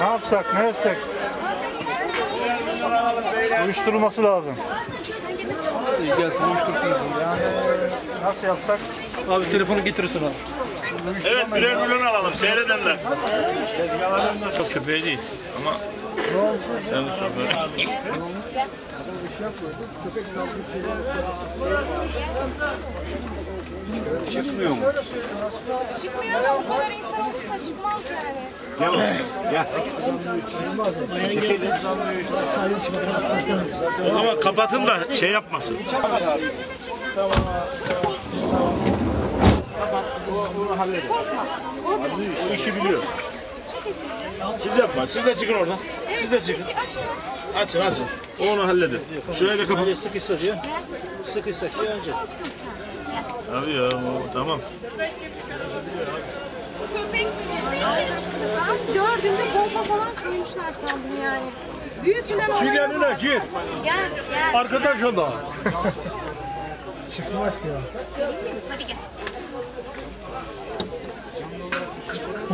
Ne yapsak, ne etsek? Uyuşturulması lazım. Gelsin uyuştursunuz. Yani nasıl yapsak? Abi telefonu getirirsin abi. Evet birer milyon alalım seyredenler. Çok köpeği değil ama sen de sor. Çıkmıyor da bu kadar insan olursa çıkmaz yani. O zaman kapatın da şey yapmasın. Korkma. Korkma. O işi biliyor. Siz. Siz yapma. Siz de çıkın oradan. Siz de çıkın. Açın. Açın. O onu halleder. Şurayı da kapat. Sıkışsa diyor. Sıkışsa diyor önce. Abi ya o, tamam. Köpek Ben gördüğümde bomba falan koymuşlar sandım yani. Büyütülen oraya yanına gir. Gel gel. Arkadaş o da. Hadi gel.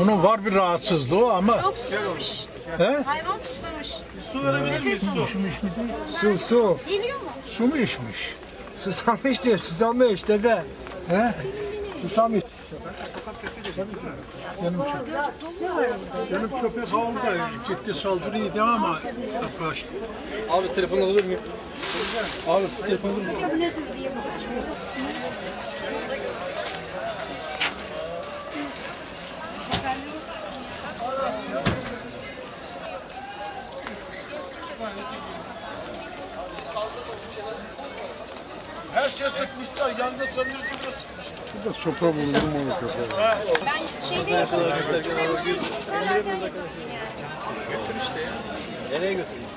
Onun var bir rahatsızlığı ama Çok susamış. he? Hayvan susamış. su verebilir miyiz? Su. İçmiş mi değil? Su su. Geliyor mu? Su mu içmiş? Susamış diyor, susamış dede. He? Susamış. Benim köpek aldı gitti saldırıydı ama kaçtı. Abi telefonu alır mıyım? Abi telefonu alır mısın? Her şey sıkmışlar. Yangın söndürücü bile sıkmışlar. De sopa vurdum onu köpeğe. Ben şeyde yapıyorum. Şuraya bir şey isterlerken yapıyorum yani. Nereye götüreyim?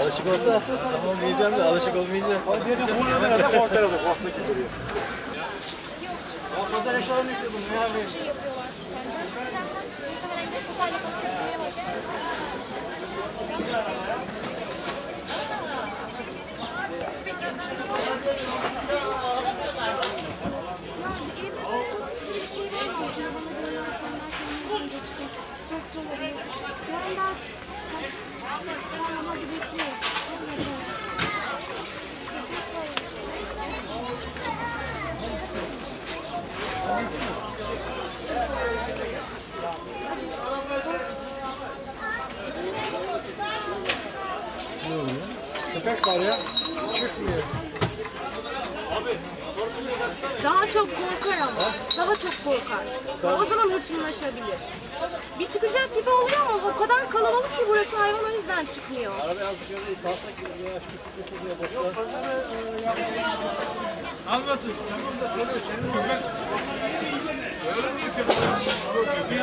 Alışık olsa tamam diyeceğim de alışık olmayınca. Hadi diyelim bunu da ortadaki duruyor. Pazar eşyalarını yıkıyordum ya abi. şey yapıyorlar. Yani ben söylersem muhtemelen yine sopayla kapatmaya başlayacak. Ya evde böyle sosis gibi bir şey var mı aslında bana böyle insanlar kendini önce çıkıp sos oluyor. Ben daha Tamam hadi bekliyorum. Köpek var ya. Daha çok korkar ama. Daha çok korkar. O zaman hırçınlaşabilir. Bir çıkacak gibi oluyor ama o kadar kalabalık ki burası hayvan o yüzden çıkmıyor. Arabaya az şöyle salsak gibi diye boşlar. Almasın. Tamam da söyle. Senin köpek. Öyle mi köpek? Köpeği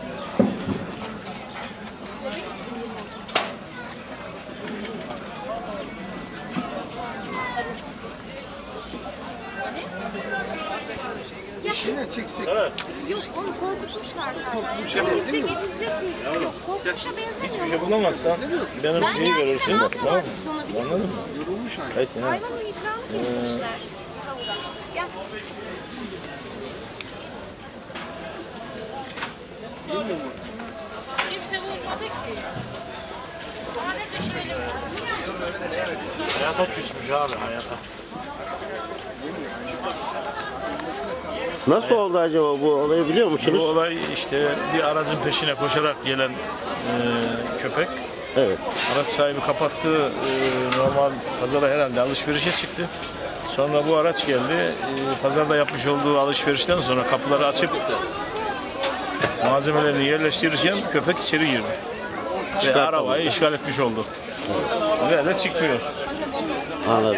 İşine çeksek. Yok onu korkutmuşlar zaten. Çekilecek edilecek bir yok. Korkmuşa benzemiyor. Bir şey bulamazsan benim Ben şeyi yani görürsün. ne Tamam yapıyorlar mı? siz onu biliyor musunuz? Evet, ya. Hayvanı ikram kesmişler. Tavuğa. Gel. Kimse vurmadı ki. Sadece şöyle Hayata küsmüş abi hayata. Nasıl oldu acaba bu olayı biliyor Bu musunuz? olay işte bir aracın peşine koşarak gelen e, köpek. Evet. Araç sahibi kapattı. e, normal pazara herhalde alışverişe çıktı. Sonra bu araç geldi. e, pazarda yapmış olduğu alışverişten sonra kapıları açıp malzemelerini yerleştirirken köpek içeri girdi. Ve arabayı işgal etmiş oldu. Ve de çıkmıyor. Anladım.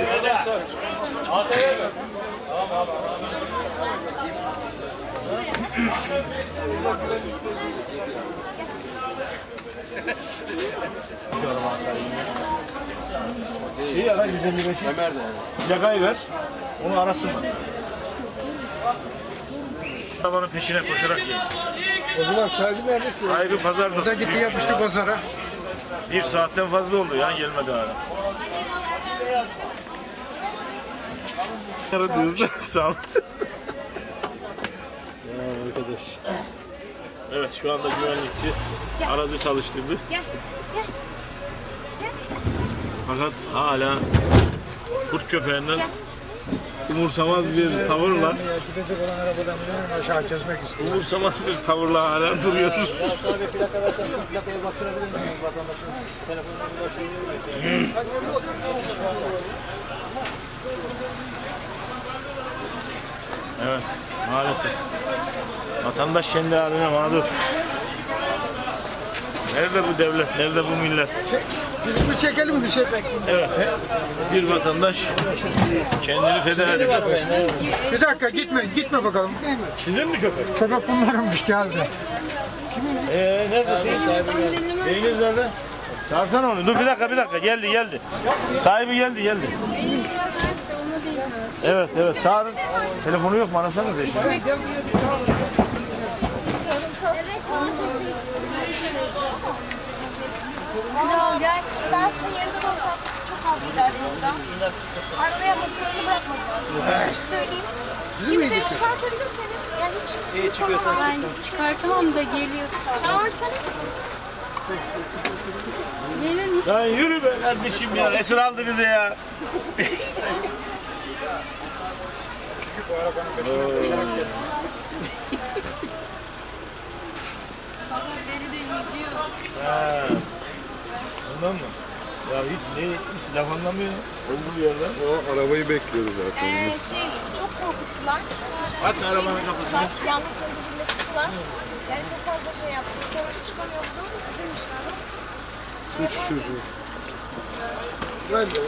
İyi ara 155. Ömer de. Plakayı ver. Onu arasınlar. Arabanın peşine koşarak geldi. O zaman sahibi nerede ki? Sahibi pazarda. O da gitti yapmıştı pazara. Bir saatten fazla oldu ya gelmedi hala. Aradı hızlı çaldı. Ya arkadaş. Evet şu anda güvenlikçi aracı çalıştırdı. Gel. Fakat hala kurt köpeğinden umursamaz bir tavırla gidecek olan arabadan aşağı kesmek istiyor. umursamaz bir tavırla hala duruyor. Ya sadece plaka versen şu plakaya baktırabilir misiniz vatandaşın telefonuna ulaşabilir miyim? Evet maalesef. Vatandaş kendi haline mağdur. Nerede bu devlet? Nerede bu millet? Biz bunu çekelim dışarı. Evet. Bir vatandaş kendini feda ediyor. Bir dakika gitme, gitme bakalım. Sizin mi köpek? Köpek bunlarınmış geldi. Ee, neredesin? Beyiniz nerede? Çağırsana onu. Dur bir dakika bir dakika. Geldi geldi. Sahibi geldi geldi. Evet evet çağırın. Telefonu yok mu? Arasanız işte. Alo gel. Şimdi ben size yarın sorsam çok aldılar burada. Arabaya motorunu bırakmadılar. Açık söyleyeyim. Kimseyi çıkartabilirseniz. Yani hiç sizi çıkartamam. Ben çıkartamam da geliyor. Çağırsanız. Gelir mi? Ya yürü be kardeşim ya. Esir aldı bize ya. Baba beni de yüzüyor. Ha. Ondan mı? Ya hiç ne hiç laf anlamıyor. Olduğu yerden. O arabayı bekliyoruz zaten. Ee, şey çok korkuttular. Aç Şey arabanın kapısını. Yanlış öldürülme sıktılar. Yani çok fazla şey yaptı. Korku çıkamıyordu. Sizinmiş galiba. Üç çocuğu. Ben de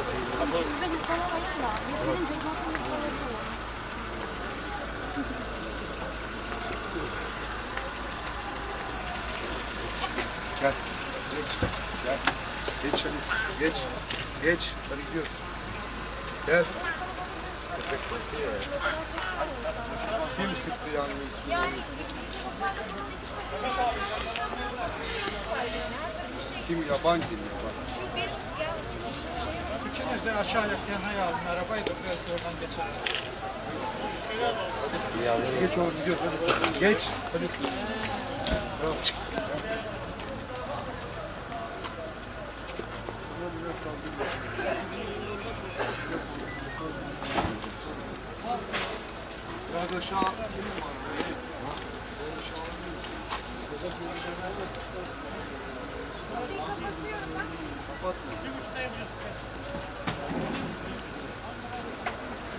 siz de yıkalamayın da. Yeterince zaten yıkalayın. Gel. Geç. Gel. Geç hadi. Geç. Geç. Hadi gidiyoruz. Gel. Köpek sıktı ya. Kim sıktı yani? Yani Kim yabancı kim yabancı? Şu bir ya şu İkiniz de aşağı yana yazın arabayı da belki oradan geçer. Hadi geç oğlum gidiyoruz hadi. Geç. Hadi. Biraz aşağı.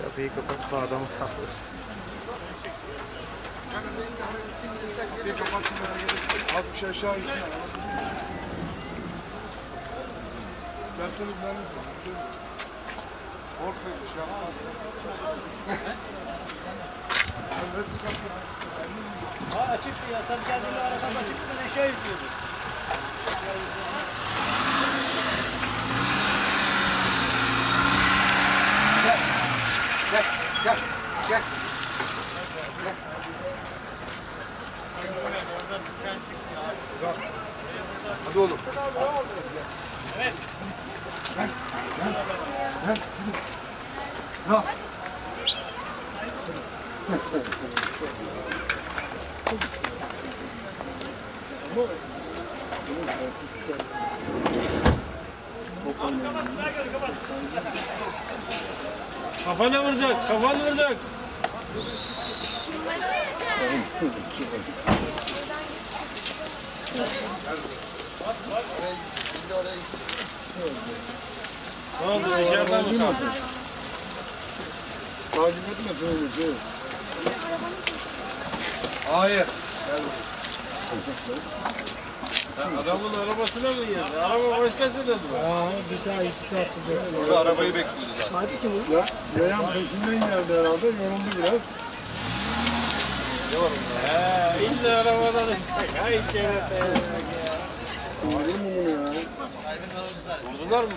Kapıyı kapatma adamı saklar. Bir kapatın Az bir şey aşağı insin. İsterseniz ben de Korkmayın bir şey yapmaz. Ha açıktı ya sen geldiğinde arabam açıktı eşya yüklüyordu. Gel. Gel. Hadi oğlum. Kafana vuracak, kafana vuracak. Ne oldu dışarıdan mı kaldın? Takip etme söyle. söyle. Hayır. Adamın arabasına mı geldi? Araba başkası da mı? Ha, bir saat iki saat tutacak. Burada arabayı bekliyordu zaten. Hadi ki bu. Ya, yayan peşinden geldi herhalde. Yoruldu biraz. He, illa arabadan Hay mu bunu ya? Vurdular mı?